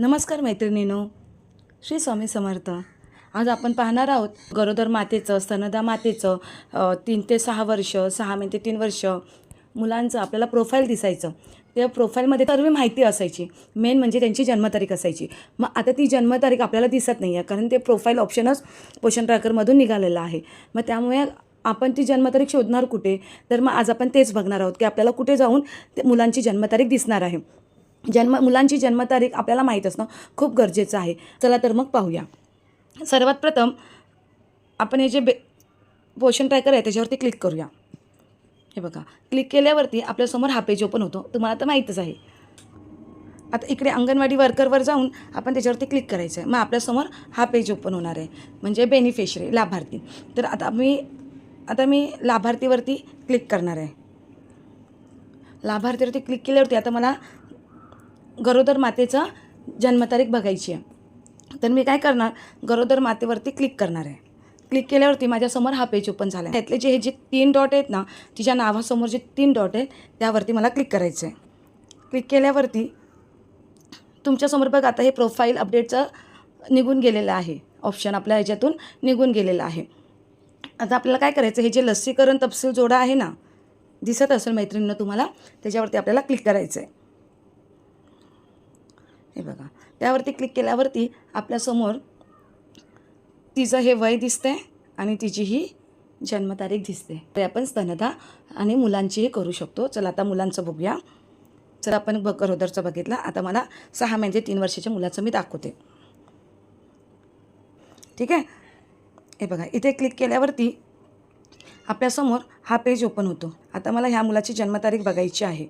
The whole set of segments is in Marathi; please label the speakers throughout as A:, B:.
A: नमस्कार मैत्रिणीनो. श्री स्वामी समर्थ. आज आपण पाहणार आहोत गरोदर मातेचं स्तनदा मातेचं तीन ते सहा वर्ष सहा महिने ते तीन वर्ष मुलांचं आपल्याला प्रोफाईल दिसायचं. त्या प्रोफाईलमध्ये सर्व माहिती असायची. मेन म्हणजे त्यांची जन्मतारीख असायची. मग आता ती जन्मतारीख आपल्याला दिसत नाही आहे कारण ते प्रोफाईल ऑप्शनच पोषण ट्रॅकरमधून निघालेलं आहे. मग त्यामुळे आपण ती जन्मतारीख शोधणार कुठे? तर मग आज आपण तेच बघणार आहोत की आपल्याला कुठे जाऊन ते मुलांची जन्मतारीख दिसणार आहे. जन्म मुलांची जन्मतारीख आपल्याला माहीत असणं खूप गरजेचं आहे. चला तर मग पाहूया. सर्वात प्रथम आपण हे जे बे पोषण ट्रॅकर आहे त्याच्यावरती क्लिक करूया. हे बघा क्लिक केल्यावरती आपल्यासमोर हा पेज ओपन होतो. तुम्हाला तर माहीतच आहे. आता इकडे अंगणवाडी वर्करवर जाऊन आपण त्याच्यावरती क्लिक करायचं आहे मग आपल्यासमोर हा पेज ओपन होणार आहे. म्हणजे बेनिफिशरी लाभार्थी. तर आता मी आता मी लाभार्थीवरती क्लिक करणार आहे. लाभार्थीवरती क्लिक केल्यावरती आता मला गरोदर मातेचा जन्मतारीख बघायची आहे. तर मी काय करणार? गरोदर मातेवरती क्लिक करणार आहे. क्लिक केल्यावरती माझ्यासमोर हा पेज ओपन झाला आहे त्यातले जे हे जे तीन डॉट आहेत ना तिच्या नावासमोर जे तीन डॉट आहेत त्यावरती मला क्लिक करायचं आहे. क्लिक केल्यावरती तुमच्यासमोर बघ आता हे प्रोफाईल अपडेटचं निघून गेलेलं आहे. ऑप्शन आपल्या ह्याच्यातून निघून गेलेलं आहे. आता आपल्याला काय करायचं? हे जे लसीकरण तपशील जोडा आहे ना दिसत असेल मैत्रिणीनं तुम्हाला त्याच्यावरती आपल्याला क्लिक करायचं आहे. हे बघा. त्यावरती क्लिक केल्यावरती आपल्यासमोर तिचं हे वय दिसतंय आणि तिची ही जन्मतारीख दिसते ते आपण स्तनदा आणि मुलांचीही करू शकतो. चला आता मुलांचं बघूया. चला आपण ब गरोदरचं बघितलं. आता मला सहा म्हणजे तीन वर्षाच्या मुलाचं मी दाखवते. ठीक आहे? हे बघा इथे क्लिक केल्यावरती आपल्यासमोर हा पेज ओपन होतो. आता मला ह्या मुलाची जन्मतारीख बघायची आहे.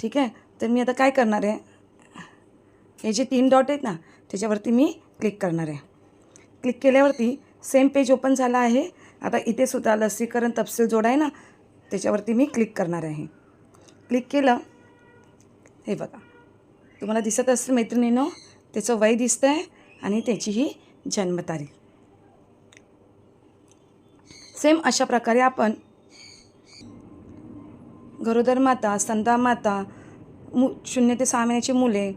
A: ठीक आहे? तर मी आता काय करणार आहे? हे जे तीन डॉट आहेत ना त्याच्यावरती मी क्लिक करणार आहे. क्लिक केल्यावरती सेम पेज ओपन झाला आहे. आता इथे सुद्धा लसीकरण तपशील जोड आहे ना त्याच्यावरती मी क्लिक करणार आहे. क्लिक केलं हे बघा. तुम्हाला दिसत असेल मैत्रिणीनं त्याचं वय दिसतं आहे आणि त्याचीही जन्मतारीख. सेम अशा प्रकारे आपण गरोदर माता स्तनदा माता मु शून्य ते सहा महिन्याची मुले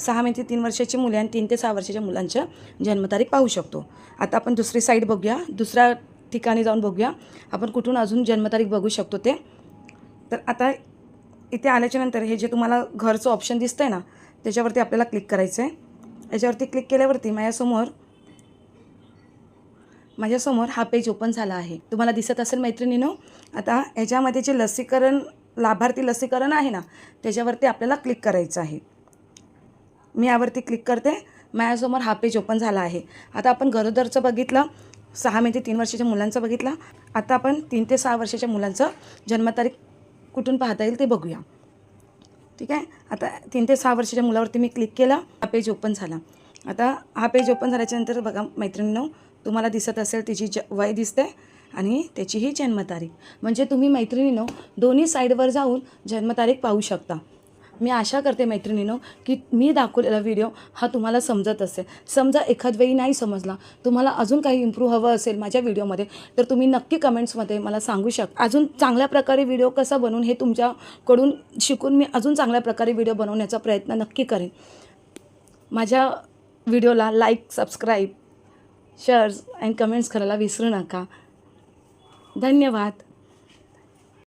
A: सहा महिने ते तीन वर्षाची मुले आणि तीन ते सहा वर्षाच्या मुलांच्या जन्मतारीख पाहू शकतो. आता आपण दुसरी साईड बघूया. दुसऱ्या ठिकाणी जाऊन बघूया. आपण कुठून अजून जन्मतारीख बघू शकतो ते. तर आता इथे आल्याच्यानंतर हे जे तुम्हाला घरचं ऑप्शन दिसतं आहे ना त्याच्यावरती आपल्याला क्लिक करायचं आहे याच्यावरती क्लिक केल्यावरती माझ्यासमोर माझ्यासमोर हा पेज ओपन झाला आहे. तुम्हाला दिसत असेल मैत्रिणीनो आता याच्यामध्ये जे लसीकरण लाभार्थी लसीकरण आहे ना त्याच्यावरती आपल्याला क्लिक करायचं आहे. मी यावरती क्लिक करते. माझ्यासमोर हा पेज ओपन झाला आहे. आता आपण गरोदरचं बघितलं. सहा मे ते तीन वर्षाच्या मुलांचं बघितलं. आता आपण तीन ते सहा वर्षाच्या मुलांचं जन्मतारीख कुठून पाहता येईल ते बघूया. ठीक आहे? आता तीन ते सहा वर्षाच्या मुलावरती मी क्लिक केला. हा पेज ओपन झाला. आता हा पेज ओपन झाल्याच्यानंतर बघा मैत्रिणींनो तुम्हाला दिसत असेल तिची ज वय दिसते आणि त्याचीही जन्मतारीख म्हणजे तुम्ही मैत्रिणीनो दोन्ही साईडवर जाऊन जन्मतारीख पाहू शकता. मी आशा करते मैत्रिणीनो की मी दाखवलेला व्हिडिओ हा तुम्हाला समजत असेल. समजा एखाद वेळी नाही समजला तुम्हाला अजून काही इम्प्रूव्ह हवं असेल माझ्या व्हिडिओमध्ये तर तुम्ही नक्की कमेंट्समध्ये मला सांगू शकता अजून चांगल्या प्रकारे व्हिडिओ कसा बनवून हे तुमच्याकडून शिकून मी अजून चांगल्या प्रकारे व्हिडिओ बनवण्याचा प्रयत्न नक्की करेन. माझ्या व्हिडिओला like subscribe shares and comments करायला विसरू नका. धन्यवाद.